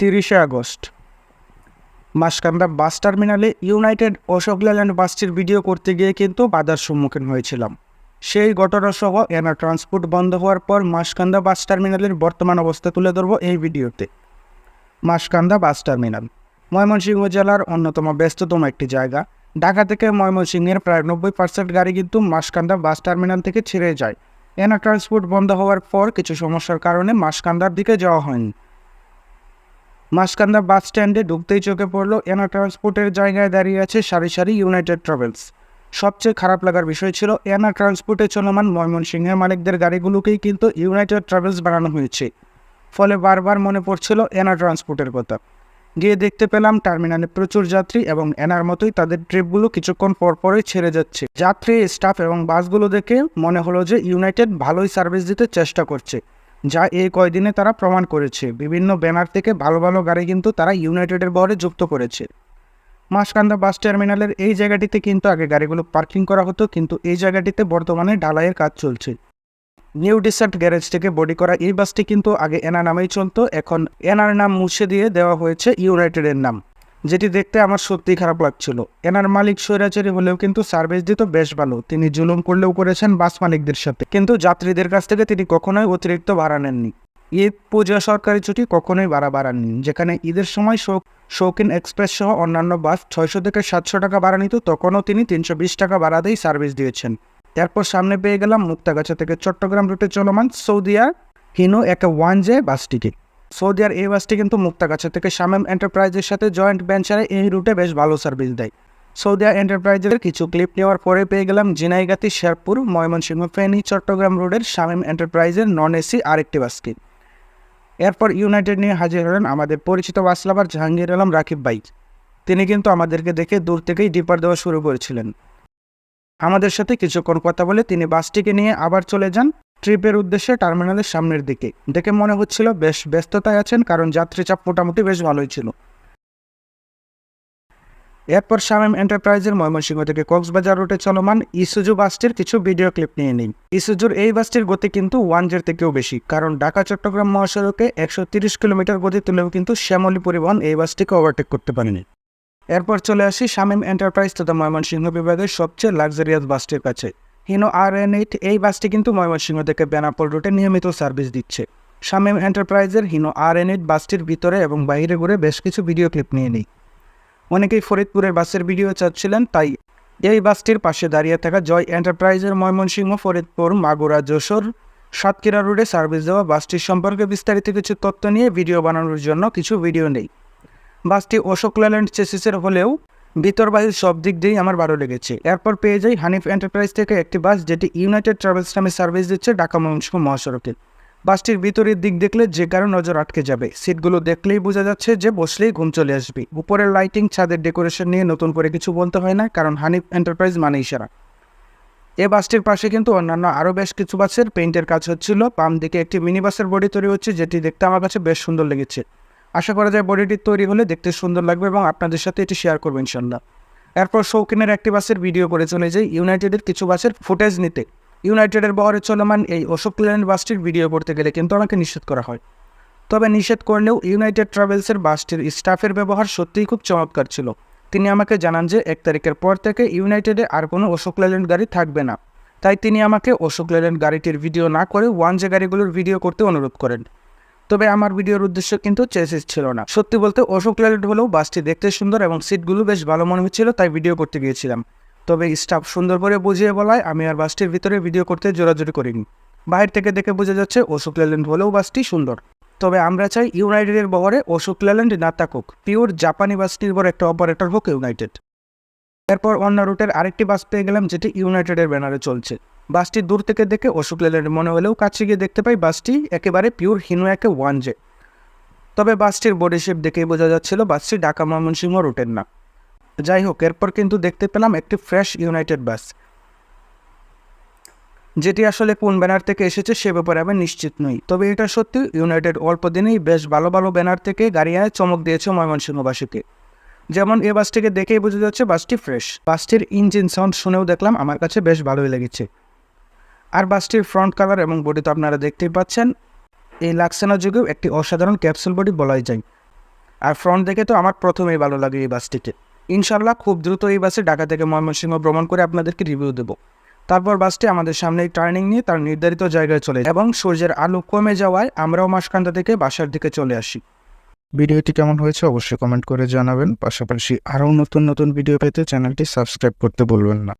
তিরিশে August. Maskanda bus টার্মিনালে United Ashok Leyland বাসটির ভিডিও করতে গিয়ে কিন্তু বাধার সম্মুখীন হয়েছিলাম। সেই ঘটনা সহ এনা ট্রান্সপোর্ট বন্ধ হওয়ার পর মাসকান্দা বাস টার্মিনালের বর্তমান অবস্থা তুলে ধরবো এই ভিডিওতে। মাসকান্দা বাস টার্মিনাল, ময়মনসিংহ জেলার অন্যতম ব্যস্ততম একটি জায়গা। ঢাকা থেকে ময়মনসিংহের প্রায় নব্বই পার্সেন্ট গাড়ি কিন্তু মাসকান্দা বাস টার্মিনাল থেকে ছেড়ে যায়। এনা ট্রান্সপোর্ট বন্ধ হওয়ার পর কিছু সমস্যার কারণে মাসকান্দার দিকে যাওয়া হয়নি। মাসকান্দা বাস স্ট্যান্ডে ঢুকতেই চোখে পড়ল এনা ট্রান্সপোর্টের জায়গায় দাঁড়িয়ে আছে সারি সারি ইউনাইটেড ট্রাভেলস। সবচেয়ে খারাপ লাগার বিষয় ছিল এনা ট্রান্সপোর্টে চলমান ময়মনসিংহের মালিকদের গাড়িগুলোকেই কিন্তু ইউনাইটেড ট্রাভেলস বানানো হয়েছে। ফলে বারবার মনে পড়ছিল এনা ট্রান্সপোর্টের কথা। গিয়ে দেখতে পেলাম টার্মিনালে প্রচুর যাত্রী এবং এনার মতোই তাদের ট্রিপগুলো কিছুক্ষণ পর পরই ছেড়ে যাচ্ছে। যাত্রী, স্টাফ এবং বাসগুলো দেখে মনে হলো যে ইউনাইটেড ভালোই সার্ভিস দিতে চেষ্টা করছে। যা এই কয়দিনে তারা প্রমাণ করেছে। বিভিন্ন ব্যানার থেকে ভালো ভালো গাড়ি কিন্তু তারা ইউনাইটেডের বহরে যুক্ত করেছে। মাসকান্দা বাস টার্মিনালের এই জায়গাটিতে কিন্তু আগে গাড়িগুলো পার্কিং করা হতো, কিন্তু এই জায়গাটিতে বর্তমানে ঢালাইয়ের কাজ চলছে। নিউ ডিসার্ট গ্যারেজ থেকে বডি করা এই বাসটি কিন্তু আগে এনা নামেই চলতো, এখন এনার নাম মুছে দিয়ে দেওয়া হয়েছে ইউনাইটেডের নাম। যেটি দেখতে আমার সত্যিই খারাপ লাগছিল। এনার মালিক স্বৈরাচারী হলেও কিন্তু সার্ভিস দিত বেশ ভালো। তিনি জুলুম করলেও করেছেন বাস মালিকদের সাথে। কিন্তু যাত্রীদের কাছ থেকে তিনি কখনোই অতিরিক্ত ভাড়া নেননি। ঈদ, পূজা, সরকারি ছুটি কখনোই ভাড়া বাড়াননি। যেখানে ঈদের সময় শৌক শৌকিন এক্সপ্রেস সহ অন্যান্য বাস ছয়শো থেকে সাতশো টাকা ভাড়া নিত, তখনও তিনি তিনশো বিশ টাকা ভাড়াতেই সার্ভিস দিয়েছেন। এরপর সামনে পেয়ে গেলাম মুক্তাগাছা থেকে চট্টগ্রাম রুটে চলমান Saudia Hino AK one J বাসটিকে। সৌদিয়ার এই বাসটি কিন্তু মুক্তাগাছা থেকে শামেম এন্টারপ্রাইজের সাথে জয়েন্ট ভেঞ্চারে এই রুটে বেশ ভালো সার্ভিস দেয়। সৌদিয়া এন্টারপ্রাইজের কিছু ক্লিপ নেওয়ার পরে পেয়ে গেলাম জিনাইগাতি শেরপুর, ময়মনসিংহ, ফেনী, চট্টগ্রাম রোডের শামেম এন্টারপ্রাইজের নন এসি আরেকটি বাসকে এরপর ইউনাইটেড নিয়ে হাজির হলেন আমাদের পরিচিত bus lover Jahangir Alam, Rakib bike তিনি কিন্তু আমাদেরকে দেখে দূর থেকেই ডিপার দেওয়া শুরু করেছিলেন। আমাদের সাথে কিছুক্ষণ কথা বলে তিনি বাসটিকে নিয়ে আবার চলে যান। ট্রিপের উদ্দেশ্যে টার্মিনালের সামনের দিকে। দেখে মনে হচ্ছিল বেশ ব্যস্ততায় আছেন, কারণ যাত্রী চাপ মোটামুটি বেশ ভালোই ছিল। এরপর শামেম এন্টারপ্রাইজের ময়মনসিংহ থেকে কক্সবাজার রুটে চলমান ইসুজু বাসটির কিছু ভিডিও ক্লিপ নিয়ে নিই ইসুজুর এই বাসটির গতি কিন্তু ওয়ান জের থেকেও বেশি, কারণ ঢাকা চট্টগ্রাম মহাসড়কে একশো তিরিশ কিলোমিটার গতি তুলেও কিন্তু শ্যামলী পরিবহন এই বাসটিকে ওভারটেক করতে পারেনি। এরপর চলে আসি শামীম এন্টারপ্রাইজ তথা ময়মনসিংহ বিভাগের সবচেয়ে লাক্সারিয়াস বাসটির কাছে। হিনো আর এন এইট এই বাসটি কিন্তু ময়মনসিংহ থেকে বেনাপোল রুটে নিয়মিত সার্ভিস দিচ্ছে। শামীম এন্টারপ্রাইজের হিনো আর এন এইট বাসটির ভিতরে এবং বাইরে ঘুরে বেশ কিছু ভিডিও ক্লিপ নিয়ে নিই। অনেকেই ফরিদপুরের বাসের ভিডিও চাচ্ছিলেন, তাই এই বাসটির পাশে দাঁড়িয়ে থাকা জয় এন্টারপ্রাইজের ময়মনসিংহ, ফরিদপুর, মাগুরা, যশোর, সাতক্ষীরা রোডে সার্ভিস দেওয়া বাসটির সম্পর্কে বিস্তারিত কিছু তথ্য নিয়ে ভিডিও বানানোর জন্য কিছু ভিডিও নেই। বাসটি অশোক লেল্যান্ড চেসিসের হলেও ভিতর বাহির সব দিক দিয়েই আমার ভালো লেগেছে। এরপর পেয়ে যাই হানিফ এন্টারপ্রাইজ থেকে একটি বাস, যেটি ইউনাইটেড ট্রাভেলস নামে সার্ভিস দিচ্ছে ঢাকা ময়মনসিংহ মহাসড়কে। বাসটির ভিতরের দিক দেখলে যে কারও নজর আটকে যাবে। সিটগুলো দেখলেই বোঝা যাচ্ছে যে বসলেই ঘুম চলে আসবে। উপরের লাইটিং, ছাদের ডেকোরেশন নিয়ে নতুন করে কিছু বলতে হয় না, কারণ হানিফ এন্টারপ্রাইজ মানেই সেরা। এ বাসটির পাশে কিন্তু অন্যান্য আরও বেশ কিছু বাসের পেইন্টের কাজ হচ্ছিল। বাম দিকে একটি মিনি বাসের বডি তৈরি হচ্ছে, যেটি দেখতে আমার কাছে বেশ সুন্দর লেগেছে। আশা করা যায় বডিটি তৈরি হলে দেখতে সুন্দর লাগবে এবং আপনাদের সাথে এটি শেয়ার করব ইনশাল্লাহ। এরপর শৌখিনের একটি বাসের ভিডিও করে চলে যাই। ইউনাইটেডের কিছু বাসের ফুটেজ নিতে। ইউনাইটেডের বহরে চলমান এই অশোক লেল্যান্ড বাসটির ভিডিও করতে গেলে কিন্তু আমাকে নিষেধ করা হয়। তবে নিষেধ করলেও ইউনাইটেড ট্রাভেলসের বাসটির স্টাফের ব্যবহার সত্যিই খুব চমৎকার ছিল। তিনি আমাকে জানান যে, এক তারিখের পর থেকে ইউনাইটেডে আর কোনো অশোক লেল্যান্ড গাড়ি থাকবে না। তাই তিনি আমাকে অশোক লেল্যান্ড গাড়িটির ভিডিও না করে ওয়ান জে গাড়িগুলোর ভিডিও করতে অনুরোধ করেন। তবে আমার ভিডিওর উদ্দেশ্য কিন্তু চেসিস ছিল না। সত্যি বলতে অশোক লেল্যান্ড হলেও বাসটি দেখতে সুন্দর এবং সিটগুলো বেশ ভালো মনে হচ্ছিল, তাই ভিডিও করতে গিয়েছিলাম। তবে স্টাফ সুন্দর করে বুঝিয়ে বলায় আমি আর বাসটির ভিতরে ভিডিও করতে জোরাজোরি করিনি। বাইরে থেকে দেখে বোঝা যাচ্ছে অশোক লেল্যান্ড হলেও বাসটি সুন্দর। তবে আমরা চাই ইউনাইটেডের বহরে অশোক লেল্যান্ড না থাকুক, পিওর জাপানি বাস নির্ভর একটা অপারেটর হোক ইউনাইটেড। এরপর অন্য রুটের আরেকটি বাস পেয়ে গেলাম, যেটি ইউনাইটেডের ব্যানারে চলছে। বাসটি দূর থেকে দেখে অশোক লেল্যান্ড মনে হলেও কাছে গিয়ে দেখতে পাই বাসটি একেবারে pure Hino AK one J তবে বাসটির বডি শেপ দেখেই বোঝা যাচ্ছিল বাসটি ঢাকা ময়মনসিংহ রুটের না। যাই হোক, এরপর কিন্তু দেখতে পেলাম একটি ফ্রেশ ইউনাইটেড বাস যেটি আসলে কোন ব্যানার থেকে এসেছে সে ব্যাপারে আমি নিশ্চিত নই। তবে এটা সত্যি ইউনাইটেড অল্প দিনেই বেশ ভালো ভালো ব্যানার থেকে গাড়ি আয় চমক দিয়েছে ময়মনসিংহবাসীকে। যেমন এ বাসটিকে দেখেই বোঝা যাচ্ছে বাসটি ফ্রেশ বাসটির ইঞ্জিন সাউন্ড শুনেও দেখলাম, আমার কাছে বেশ ভালোই লেগেছে। আর বাসটির ফ্রন্ট কালার এবং বডি তো আপনারা দেখতেই পাচ্ছেন। এই লাক্সানা যুগেও একটি অসাধারণ ক্যাপসুল বডি বলাই যায়। আর ফ্রন্ট দেখে তো আমার প্রথমেই ভালো লাগে এই বাসটিকে ইনশাল্লাহ খুব দ্রুত এই বাসে ঢাকা থেকে ময়মনসিংহ ভ্রমণ করে আপনাদেরকে রিভিউ দেবো। তারপর বাসটি আমাদের সামনে টার্নিং নিয়ে তার নির্ধারিত জায়গায় চলে এবং সূর্যের আলো কমে যাওয়ায় আমরাও মাসকান্দা থেকে বাসার দিকে চলে আসি। ভিডিওটি কেমন হয়েছে অবশ্যই কমেন্ট করে জানাবেন। পাশাপাশি আরও নতুন নতুন ভিডিও পেতে চ্যানেলটি সাবস্ক্রাইব করতে ভুলবেন না।